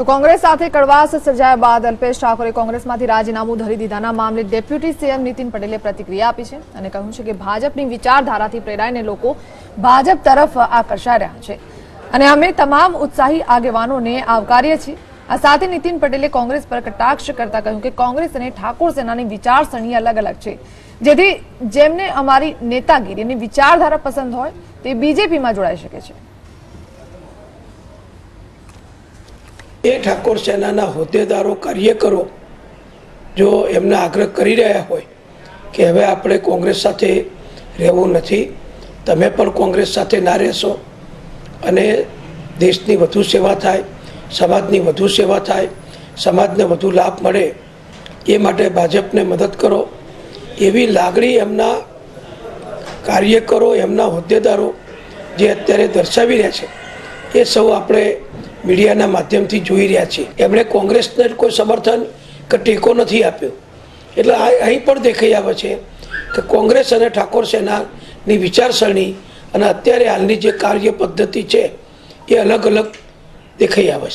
તો કોંગ્રેસ સાથે કડવાશ સર્જાયા બાદ અલ્પેશ ઠાકોરે કોંગ્રેસમાંથી રાજીનામું ધરી દીધાના મામલે ડેપ્યુટી સીએમ નીતિન પટેલે પ્રતિક્રિયા આપી છે અને કહ્યું છે કે ભાજપની વિચારધારાથી પ્રેરાઈને લોકો ભાજપ તરફ આકર્ષાઈ રહ્યા છે. અને અમે તમામ ઉત્સાહી આગેવાનોને આવકારીએ છીએ. આ સાથે નીતિન પટેલે કોંગ્રેસ પર કટાક્ષ કરતા કહ્યું કે કોંગ્રેસ અને ઠાકોર સેનાની વિચારસરણી અલગ અલગ છે. જેથી જેમને અમારી નેતાગીરી અને વિચારધારા પસંદ હોય તે બીજેપીમાં જોડાઈ શકે છે. એ ઠાકોર સેનાના હોદ્દેદારો કાર્યકરો જો એમને આગ્રહ કરી રહ્યા હોય કે હવે આપણે કોંગ્રેસ સાથે રહેવું નથી, તમે પણ કોંગ્રેસ સાથે ના રહેશો અને દેશની વધુ સેવા થાય, સમાજની વધુ સેવા થાય, સમાજને વધુ લાભ મળે, એ માટે ભાજપને મદદ કરો, એવી લાગણી એમના કાર્યકરો, એમના હોદ્દેદારો જે અત્યારે દર્શાવી રહ્યા છે, એ સૌ આપણે મીડિયાના માધ્યમથી જોઈ રહ્યા છીએ એમણે કોંગ્રેસને કોઈ સમર્થન કે ટેકો નથી આપ્યો. એટલે અહીં પણ દેખાઈ આવે છે કે કોંગ્રેસ અને ઠાકોર સેનાની વિચારસરણી અને અત્યારે હાલની જે કાર્ય પદ્ધતિ છે એ અલગ અલગ દેખાઈ આવે છે.